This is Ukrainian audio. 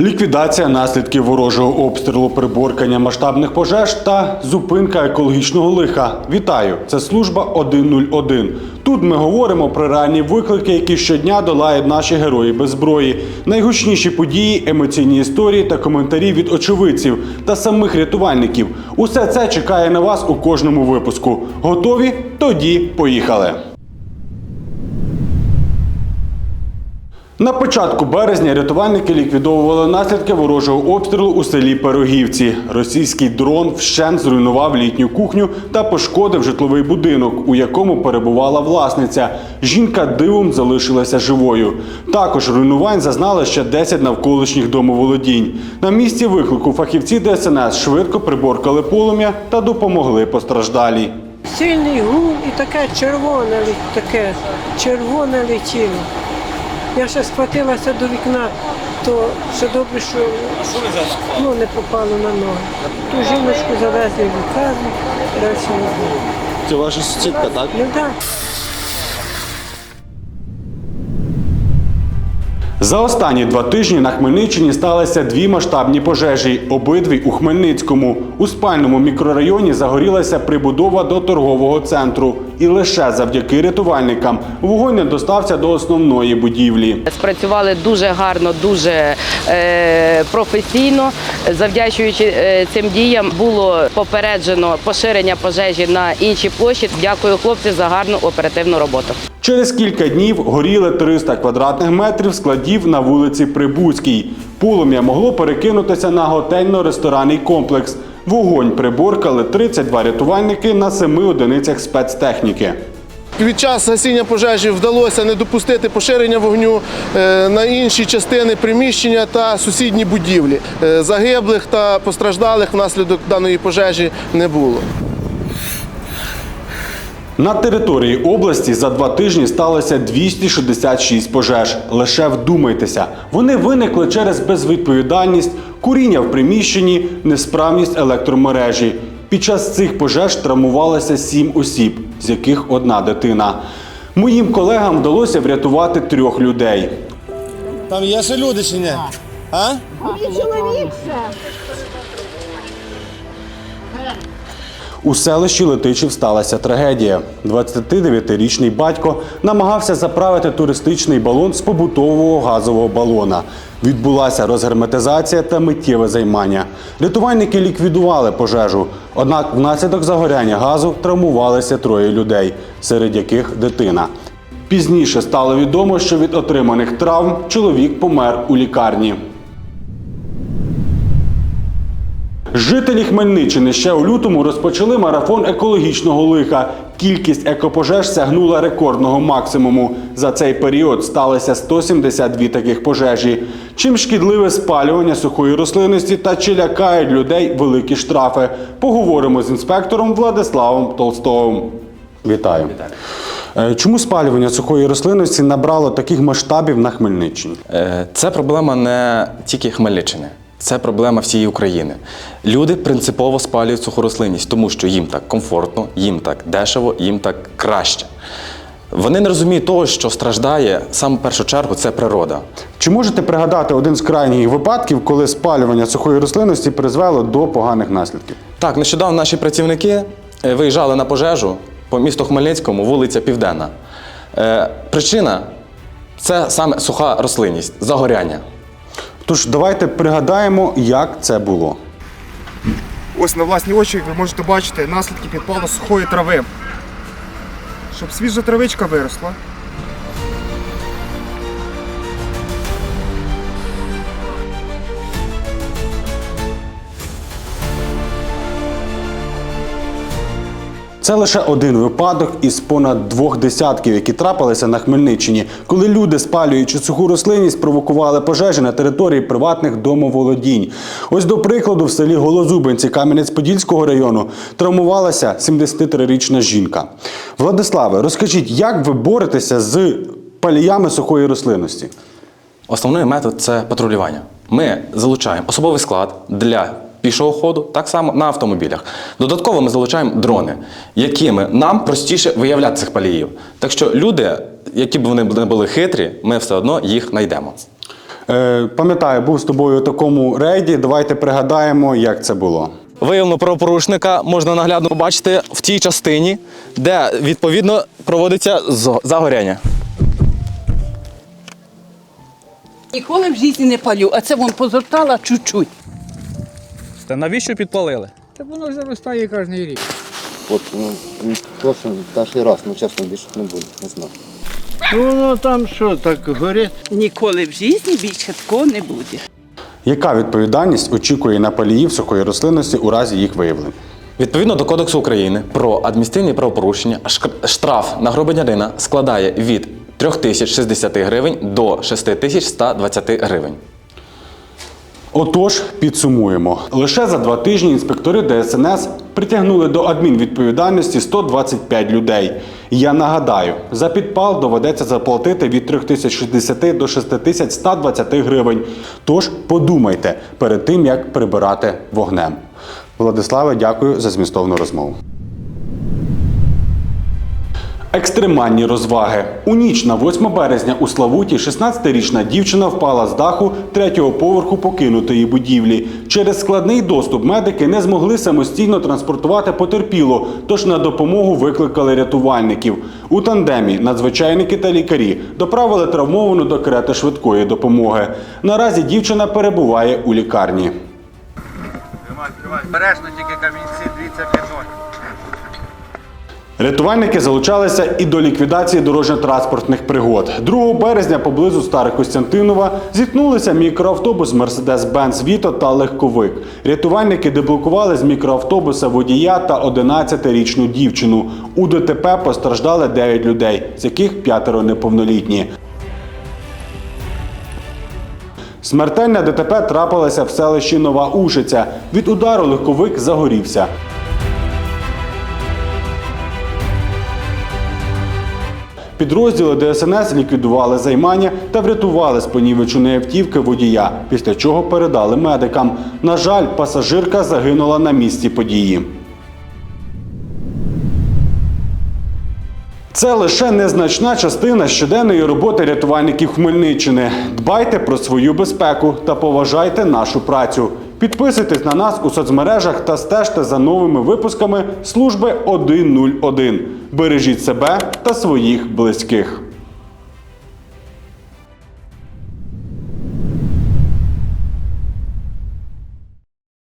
Ліквідація наслідків ворожого обстрілу, приборкання масштабних пожеж та зупинка екологічного лиха. Вітаю! Це служба 101. Тут ми говоримо про реальні виклики, які щодня долають наші герої без зброї. Найгучніші події, емоційні історії та коментарі від очевидців та самих рятувальників. Усе це чекає на вас у кожному випуску. Готові? Тоді поїхали! На початку березня рятувальники ліквідовували наслідки ворожого обстрілу у селі Пирогівці. Російський дрон вщент зруйнував літню кухню та пошкодив житловий будинок, у якому перебувала власниця. Жінка дивом залишилася живою. Також руйнувань зазнали ще 10 навколишніх домоволодінь. На місці виклику фахівці ДСНС швидко приборкали полум'я та допомогли постраждалій. Сильний гул і таке червоне, таке червоне летіло. Я ще схватилася до вікна, то ще добре, що ну, не попало на ноги. Ту жіночку завезли в лікарню, далі не було. Це ваша сусідка, так? Ну так. За останні два тижні на Хмельниччині сталися дві масштабні пожежі, обидві у Хмельницькому. У спальному мікрорайоні загорілася прибудова до торгового центру. І лише завдяки рятувальникам вогонь не достався до основної будівлі. Спрацювали дуже гарно, дуже е, професійно. Завдячуючи е, цим діям, було попереджено поширення пожежі на інші площі. Дякую хлопці за гарну оперативну роботу. Через кілька днів горіли 300 квадратних метрів складів на вулиці Прибузькій. Полум'я могло перекинутися на готельно-ресторанний комплекс. Вогонь приборкали 32 рятувальники на семи одиницях спецтехніки. Від час гасіння пожежі вдалося не допустити поширення вогню е, на інші частини приміщення та сусідні будівлі. Е, Загиблих та постраждалих внаслідок даної пожежі не було. На території області за два тижні сталося 266 пожеж. Лише вдумайтеся, вони виникли через безвідповідальність, куріння в приміщенні, несправність електромережі. Під час цих пожеж травмувалося сім осіб, з яких одна дитина. Моїм колегам вдалося врятувати трьох людей. Там є ще люди чи ні? А? У селищі Летичів сталася трагедія. 29-річний батько намагався заправити туристичний балон з побутового газового балона. Відбулася розгерметизація та миттєве займання. Рятувальники ліквідували пожежу. Однак внаслідок загоряння газу травмувалися троє людей, серед яких дитина. Пізніше стало відомо, що від отриманих травм чоловік помер у лікарні. Жителі Хмельниччини ще у лютому розпочали марафон екологічного лиха. Кількість екопожеж сягнула рекордного максимуму. За цей період сталося 172 таких пожежі. Чим шкідливе спалювання сухої рослинності та чи лякають людей великі штрафи? Поговоримо з інспектором Владиславом Толстовим. Вітаю. Е, Чому спалювання сухої рослинності набрало таких масштабів на Хмельниччині? Е, Це проблема не тільки Хмельниччини, це проблема всієї України. Люди принципово спалюють суху рослинність, тому що їм так комфортно, їм так дешево, їм так краще. Вони не розуміють того, що страждає саме в першу чергу це природа. Чи можете пригадати один з крайніх випадків, коли спалювання сухої рослинності призвело до поганих наслідків? Так, нещодавно наші працівники е, виїжджали на пожежу по місту Хмельницькому, вулиця Південна. Е, Причина це саме суха рослинність, загоряння. Тож давайте пригадаємо, як це було. Ось на власні очі ви можете бачити наслідки підпалу сухої трави. Щоб свіжа травичка виросла. Це лише один випадок із понад двох десятків, які трапилися на Хмельниччині, коли люди, спалюючи суху рослинність, провокували пожежі на території приватних домоволодінь. Ось до прикладу, в селі Голозубенці Кам'янець-Подільського району травмувалася 73-річна жінка. Владиславе, розкажіть, як ви боретеся з паліями сухої рослинності? Основний метод це патрулювання. Ми залучаємо особовий склад для пішого ходу, так само на автомобілях. Додатково ми залучаємо дрони, якими нам простіше виявляти цих паліїв. Так що люди, які б вони не були хитрі, ми все одно їх знайдемо. Е, пам'ятаю, був з тобою у такому рейді. Давайте пригадаємо, як це було. Виявлено правопорушника можна наглядно побачити в тій частині, де відповідно проводиться загоряння. Ніколи в житті не палю, а це вон позортала чуть-чуть. Та навіщо підпалили? Та воно заростає кожен рік. От, ну, просто перший раз, ну чесно, більше не буде, не знаю. Ну воно там що, так горить? Ніколи в житті більше такого не буде. Яка відповідальність очікує на паліїв сухої рослинності у разі їх виявлення? Відповідно до Кодексу України про адміністративні правопорушення, штраф на громадянина складає від 3060 гривень до 6120 гривень. Отож, підсумуємо. Лише за два тижні інспектори ДСНС притягнули до адмінвідповідальності 125 людей. Я нагадаю, за підпал доведеться заплатити від 3060 до 6120 гривень. Тож подумайте перед тим, як прибирати вогнем. Владиславе, дякую за змістовну розмову. Екстремальні розваги. У ніч на 8 березня у Славуті 16-річна дівчина впала з даху третього поверху покинутої будівлі. Через складний доступ медики не змогли самостійно транспортувати потерпілу, тож на допомогу викликали рятувальників. У тандемі надзвичайники та лікарі доправили травмовану до карети швидкої допомоги. Наразі дівчина перебуває у лікарні. Бережно тільки камінці, дивіться під ноги. Рятувальники залучалися і до ліквідації дорожньо-транспортних пригод. 2 березня поблизу Старокостянтинова зіткнулися мікроавтобус Mercedes-Benz Vito та легковик. Рятувальники деблокували з мікроавтобуса водія та 11-річну дівчину. У ДТП постраждали 9 людей, з яких п'ятеро неповнолітні. Смертельна ДТП трапилася в селищі Нова Ушиця. Від удару легковик загорівся. Підрозділи ДСНС ліквідували займання та врятували з понівеченої автівки водія, після чого передали медикам. На жаль, пасажирка загинула на місці події. Це лише незначна частина щоденної роботи рятувальників Хмельниччини. Дбайте про свою безпеку та поважайте нашу працю. Підписуйтесь на нас у соцмережах та стежте за новими випусками служби 101. Бережіть себе та своїх близьких.